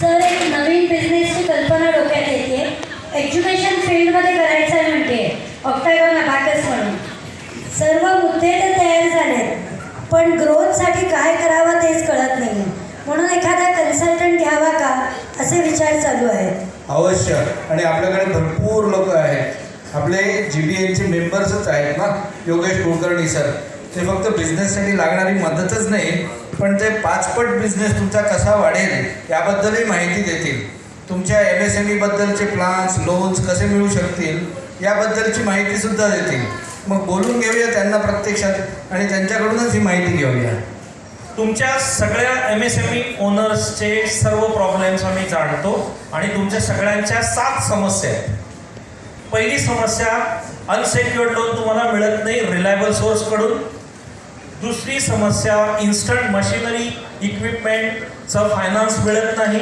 Sir एक नवीन बिझनेसची कल्पना डोक्यात येते. एज्युकेशन फील्डमध्ये करायचं आहे म्हणते. ऑक्टायगॉन अबॅकस म्हणून. सर्व मुद्दे तर तयार झालेत. पण ग्रोथसाठी काय करावं तेच कळत नाही म्हणून एखादा कन्सल्टंट घ्यावा का? असे विचार चालू आहेत. अवश्य. आणि आपल्याकडे भरपूर लोक आहेत. आपले जी बी एनचे मेंबर्सच आहेत ना? योगेश कुलकर्णी सर. ते फक्त बिझनेससाठी लागणारी मदतच नाही. पण ते पाचपट बिझनेस तुमचा कसा वाढेल याबद्दलही माहिती देतील. तुमच्या एम एस एम ईबद्दलचे प्लान्स लोन्स कसे मिळू शकतील याबद्दलची माहितीसुद्धा देतील. मग बोलून घेऊया त्यांना प्रत्यक्षात आणि त्यांच्याकडूनच ही माहिती घेऊया. तुमच्या सगळ्या एम एस एम ई ओनर्सचे सर्व प्रॉब्लेम्स आम्ही जाणतो आणि तुमच्या सगळ्यांच्या सात समस्या आहेत. पहिली समस्या अनसेक्युअर्ड लोन तुम्हाला मिळत नाही रिलायबल सोर्सकडून दुसरी समस्या इन्स्टंट मशिनरी इक्विपमेंटचं फायनान्स मिळत नाही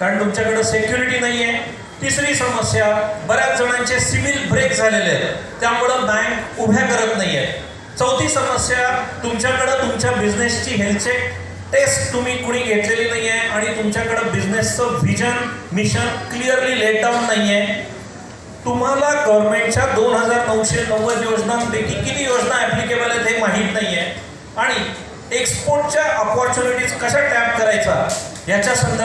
कारण तुमच्याकडं सेक्युरिटी नाही आहे तिसरी समस्या बऱ्याच जणांचे सिव्हिल ब्रेक झालेले आहेत. त्यामुळं बँक उभ्या करत नाही आहे चौथी समस्या तुमच्याकडं तुमच्या बिझनेसची हेल्थचेक टेस्ट तुम्ही कुणी घेतलेली नाही आहे आणि तुमच्याकडं बिझनेसचं vision mission clearly laid down नाही आहे तुम्हाला गव्हर्नमेंटच्या दोन हजार नऊशे नव्वद योजनांपैकी किती योजना ॲप्लिकेबल आहेत हे माहिती आहे आणि एक्सपोर्टच्या ऑपॉर्च्युनिटीज कशा टॅप करायचा याच्या संदर्भात